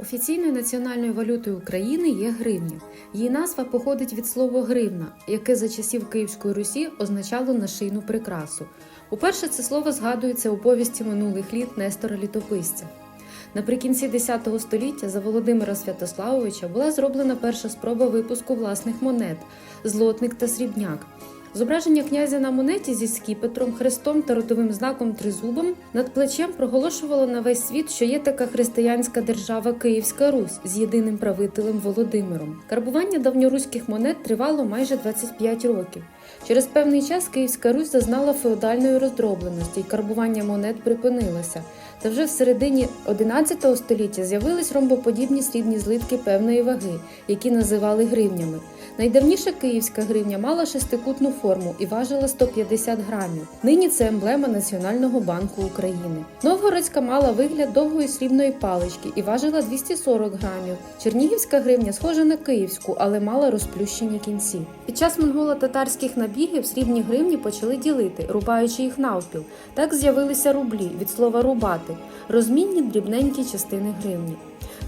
Офіційною національною валютою України є гривня. Її назва походить від слова гривна, яке за часів Київської Русі означало нашийну прикрасу. Уперше це слово згадується у повісті минулих літ Нестора Літописця. Наприкінці X століття за Володимира Святославовича була зроблена перша спроба випуску власних монет злотник та срібняк. Зображення князя на монеті зі скіпетром, хрестом та родовим знаком тризубом над плечем проголошувало на весь світ, що є така християнська держава Київська Русь з єдиним правителем Володимиром. Карбування давньоруських монет тривало майже 25 років. Через певний час Київська Русь зазнала феодальної роздробленості, і карбування монет припинилося. Та вже в середині XI століття з'явились ромбоподібні срібні злитки певної ваги, які називали гривнями. Найдавніша київська гривня мала шестикутну форму і важила 150 грамів. Нині це емблема Національного банку України. Новгородська мала вигляд довгої срібної палички і важила 240 грамів. Чернігівська гривня схожа на київську, але мала розплющені кінці. Під час монголо-татарських набігів срібні гривні почали ділити, рубаючи їх навпіл. Так з'явилися рублі від слова рубати, розмінні дрібненькі частини гривні.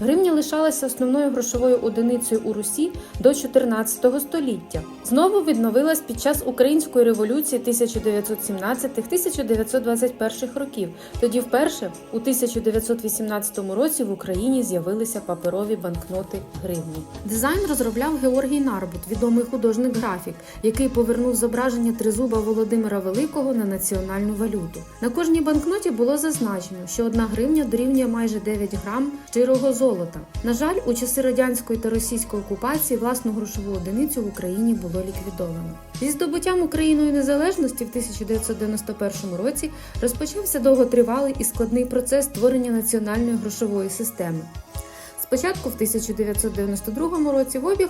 Гривня лишалася основною грошовою одиницею у Русі до 14 століття. Знову відновилась під час Української революції 1917-1921 років. Тоді вперше у 1918 році в Україні з'явилися паперові банкноти гривні. Дизайн розробляв Георгій Нарбут, відомий художник графік, який повернув зображення тризуба Володимира Великого на національну валюту. На кожній банкноті було зазначено, що одна гривня дорівнює майже 9 грам щирого золота. На жаль, у часи радянської та російської окупації власну грошову одиницю в Україні було ліквідовано. Зі здобуттям Україною незалежності в 1991 році розпочався довготривалий і складний процес створення національної грошової системи. Спочатку в 1992 році в обіг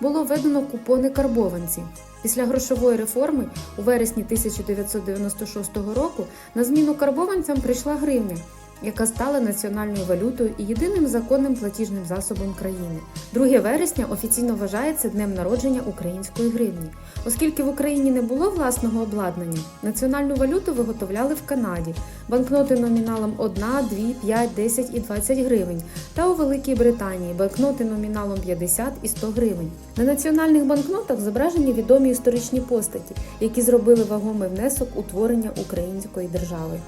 було введено купони карбованці. Після грошової реформи у вересні 1996 року на зміну карбованцям прийшла гривня, яка стала національною валютою і єдиним законним платіжним засобом країни. 2 вересня офіційно вважається днем народження української гривні. Оскільки в Україні не було власного обладнання, національну валюту виготовляли в Канаді, банкноти номіналом 1, 2, 5, 10 і 20 гривень, та у Великій Британії банкноти номіналом 50 і 100 гривень. На національних банкнотах зображені відомі історичні постаті, які зробили вагомий внесок у творення української держави.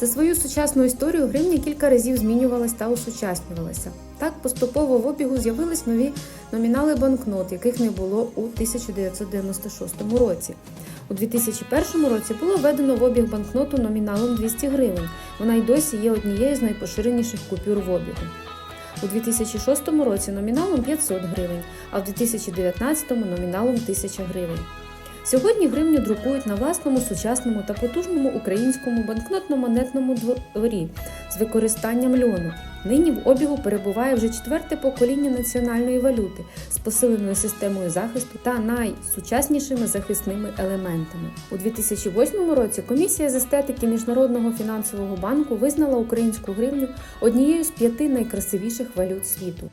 За свою сучасну історію гривня кілька разів змінювалась та осучаснювалася. Так поступово в обігу з'явились нові номінали банкнот, яких не було у 1996 році. У 2001 році було введено в обіг банкноту номіналом 200 гривень. Вона й досі є однією з найпоширеніших купюр в обігу. У 2006 році номіналом 500 гривень, а в 2019 номіналом 1000 гривень. Сьогодні гривню друкують на власному сучасному та потужному українському банкнотно-монетному дворі з використанням льону. Нині в обігу перебуває вже четверте покоління національної валюти з посиленою системою захисту та найсучаснішими захисними елементами. У 2008 році комісія з естетики Міжнародного фінансового банку визнала українську гривню однією з п'яти найкрасивіших валют світу.